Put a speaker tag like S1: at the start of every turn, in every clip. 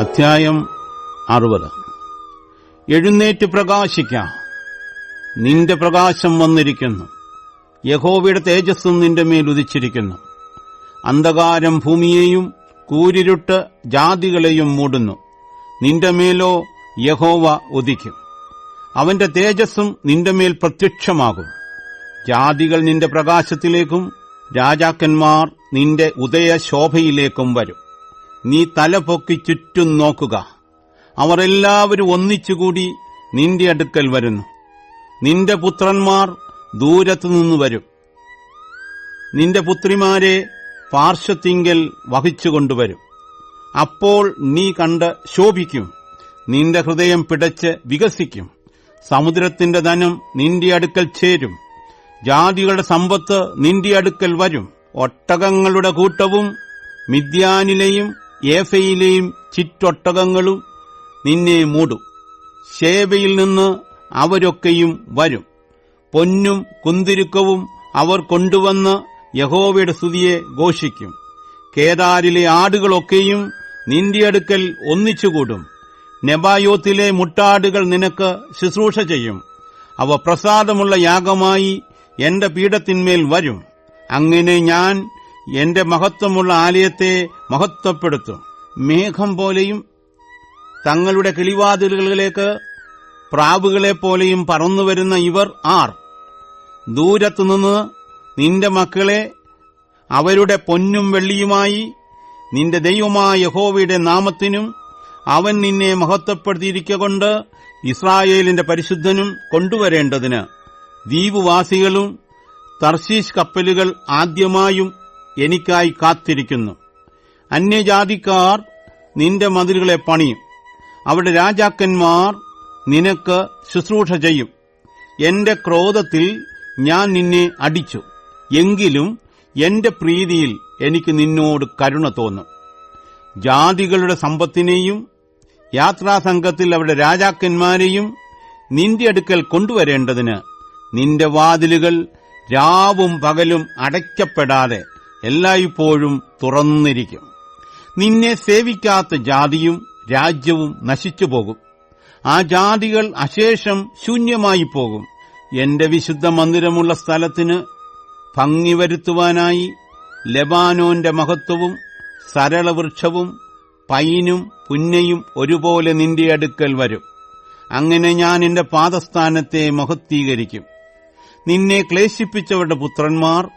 S1: അധ്യായം അറുപത്. എഴുന്നേറ്റ് പ്രകാശിക്ക. നിന്റെ പ്രകാശം വന്നിരിക്കുന്നു. യഹോവയുടെ തേജസ്സും നിന്റെ മേൽ ഉദിച്ചിരിക്കുന്നു. അന്ധകാരം ഭൂമിയെയും കൂരിരുട്ട് ജാതികളെയും മൂടുന്നു. നിന്റെ മേലോ യഹോവ ഉദിക്കും. അവന്റെ തേജസ്സും നിന്റെ മേൽ പ്രത്യക്ഷമാകും. ജാതികൾ നിന്റെ പ്രകാശത്തിലേക്കും രാജാക്കന്മാർ നിന്റെ ഉദയശോഭയിലേക്കും വരും. നീ തല പൊക്കി ചുറ്റും നോക്കുക. അവർ എല്ലാവരും ഒന്നിച്ചുകൂടി നിന്റെ അടുക്കൽ വരുന്നു. നിന്റെ പുത്രന്മാർ ദൂരത്തുനിന്ന് വരും. നിന്റെ പുത്രിമാരെ പാർശ്വത്തിങ്കൽ വഹിച്ചുകൊണ്ടുവരും അപ്പോൾ നീ കണ്ട് ശോഭിക്കും. നിന്റെ ഹൃദയം പിടച്ച് വികസിക്കും. സമുദ്രത്തിന്റെ ധനം നിന്റെ അടുക്കൽ ചേരും. ജാതികളുടെ സമ്പത്ത് നിന്റെ അടുക്കൽ വരും. ഒട്ടകങ്ങളുടെ കൂട്ടവും മിദ്യാനിലെയും ഏഫയിലെയും ചിറ്റൊട്ടകങ്ങളും നിന്നെ മൂടും. ശേബയിൽ നിന്ന് അവരൊക്കെയും വരും. പൊന്നും കുന്തിരുക്കവും അവർ കൊണ്ടുവന്ന് യഹോവയുടെ സ്തുതിയെ ഘോഷിക്കും. കേദാരിലെ ആടുകളൊക്കെയും നിന്റെ അടുക്കൽ ഒന്നിച്ചുകൂടും. നെബായോത്തിലെ മുട്ടാടുകൾ നിനക്ക് ശുശ്രൂഷ ചെയ്യും. അവ പ്രസാദമുള്ള യാഗമായി എന്റെ പീഠത്തിന്മേൽ വരും. അങ്ങനെ ഞാൻ എന്റെ മഹത്വമുള്ള ആലയത്തെ മഹത്വപ്പെടുത്തും. മേഘം പോലെയും തങ്ങളുടെ കിളിവാതിലുകളിലേക്ക് പറന്നു വരുന്ന ഇവർ ആർ? ദൂരത്തുനിന്ന് നിന്റെ മക്കളെ അവരുടെ പൊന്നും വെള്ളിയുമായി നിന്റെ ദൈവമായ യഹോവയുടെ നാമത്തിനും അവൻ നിന്നെ മഹത്വപ്പെടുത്തിയിരിക്കൊണ്ട് ഇസ്രായേലിന്റെ പരിശുദ്ധനും കൊണ്ടുവരേണ്ടതിന് ദ്വീപുവാസികളും തർശീഷ് കപ്പലുകൾ ആദ്യമായും എനിക്കായി കാത്തിരിക്കുന്നു. അന്യജാതിക്കാർ നിന്റെ മതിലുകളെ പണിയും. അവിടെ രാജാക്കന്മാർ നിനക്ക് ശുശ്രൂഷ ചെയ്യും. എന്റെ ക്രോധത്തിൽ ഞാൻ നിന്നെ അടിച്ചു. എങ്കിലും എന്റെ പ്രീതിയിൽ എനിക്ക് നിന്നോട് കരുണ തോന്നും. ജാതികളുടെ സമ്പത്തിനെയും യാത്രാസംഘത്തിൽ അവരുടെ രാജാക്കന്മാരെയും നിന്റെ അടുക്കൽ കൊണ്ടുവരേണ്ടതിന് നിന്റെ വാതിലുകൾ രാവും പകലും അടയ്ക്കപ്പെടാതെ എല്ലായ്പ്പോഴും തുറന്നിരിക്കും. നിന്നെ സേവിക്കാത്ത ജാതിയും രാജ്യവും നശിച്ചു പോകും ആ ജാതികൾ അശേഷം ശൂന്യമായി പോകും എന്റെ വിശുദ്ധ മന്ദിരമുള്ള സ്ഥലത്തിന് ഭംഗി വരുത്തുവാനായി ലബാനോന്റെ മഹത്വവും സരളവൃക്ഷവും പൈനും പുന്നയും ഒരുപോലെ നിന്റെ അടുക്കൽ വരും. അങ്ങനെ ഞാൻ എന്റെ പാദസ്ഥാനത്തെ മഹത്വീകരിക്കും. നിന്നെ ക്ലേശിപ്പിച്ചവരുടെ പുത്രന്മാർ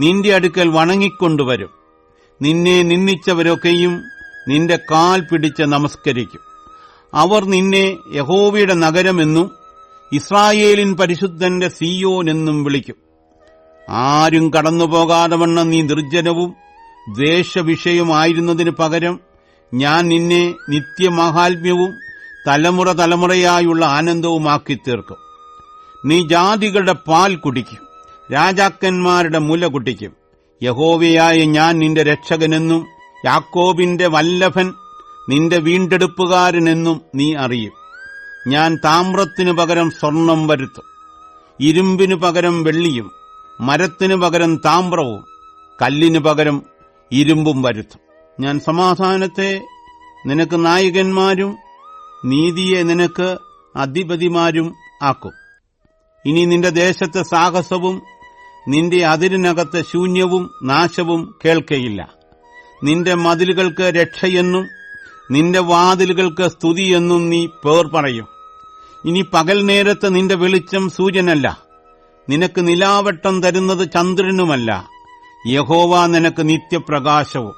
S1: നിന്റെ അടുക്കൽ വണങ്ങിക്കൊണ്ടുവരും. നിന്നെ നിന്ദിച്ചവരൊക്കെയും നിന്റെ കാൽ പിടിച്ച് നമസ്കരിക്കും. അവർ നിന്നെ യഹോവയുടെ നഗരമെന്നും ഇസ്രായേലിൻ പരിശുദ്ധന്റെ സിയോൻ എന്നും വിളിക്കും. ആരും കടന്നുപോകാതെ വണ്ണം നീ നിർജനവും ദ്വേഷവിഷയമായിരുന്നതിനു പകരം ഞാൻ നിന്നെ നിത്യമഹാത്മ്യവും തലമുറ തലമുറയായുള്ള ആനന്ദവുമാക്കി തീർക്കും നീ ജാതികളുടെ പാൽ കുടിക്കും. രാജാക്കന്മാരുടെ മുല കുടിക്കും. യഹോവയായ ഞാൻ നിന്റെ രക്ഷകനെന്നും യാക്കോബിന്റെ വല്ലഭൻ നിന്റെ വീണ്ടെടുപ്പുകാരനെന്നും നീ അറിയും. ഞാൻ താമ്രത്തിനു പകരം സ്വർണം വരുത്തും ഇരുമ്പിനു പകരം വെള്ളിയും മരത്തിനു പകരം താമ്രവും കല്ലിനു പകരം ഇരുമ്പും വരുത്തും. ഞാൻ സമാധാനത്തെ നിനക്ക് നായകന്മാരും നീതിയെ നിനക്ക് അധിപതിമാരും ആക്കും. ഇനി നിന്റെ ദേശത്തെ സാഹസവും നിന്റെ അതിരിനകത്ത് ശൂന്യവും നാശവും കേൾക്കയില്ല. നിന്റെ മതിലുകൾക്ക് രക്ഷയെന്നും നിന്റെ വാതിലുകൾക്ക് സ്തുതിയെന്നും നീ പേർ പറയും. ഇനി പകൽ നേരത്ത് നിന്റെ വെളിച്ചം സൂര്യനല്ല. നിനക്ക് നിലാവട്ടം തരുന്നത് ചന്ദ്രനുമല്ല. യഹോവ നിനക്ക് നിത്യപ്രകാശവും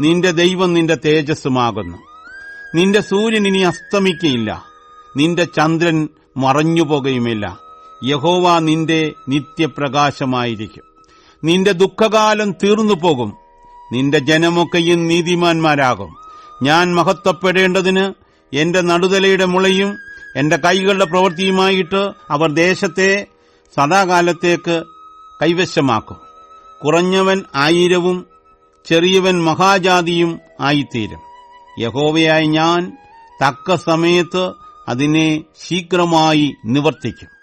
S1: നിന്റെ ദൈവം നിന്റെ തേജസ്സുമാകുന്നു. നിന്റെ സൂര്യൻ ഇനി അസ്തമിക്കയില്ല. നിന്റെ ചന്ദ്രൻ മറഞ്ഞുപോകുകയുമില്ല യഹോവ നിന്റെ നിത്യപ്രകാശമായിരിക്കും. നിന്റെ ദുഃഖകാലം തീർന്നു പോകും. നിന്റെ ജനമൊക്കെയും നീതിമാന്മാരാകും. ഞാൻ മഹത്വപ്പെടേണ്ടതിന് എന്റെ നടുതലയുടെ മുളയും എന്റെ കൈകളുടെ പ്രവൃത്തിയുമായിട്ട് അവർ ദേശത്തെ സദാകാലത്തേക്ക് കൈവശമാക്കും. കുറഞ്ഞവൻ ആയിരവും ചെറിയവൻ മഹാജാതിയും ആയിത്തീരും. യഹോവയായി ഞാൻ തക്ക സമയത്ത് അതിനെ ശീഘ്രമായി നിവർത്തിക്കും.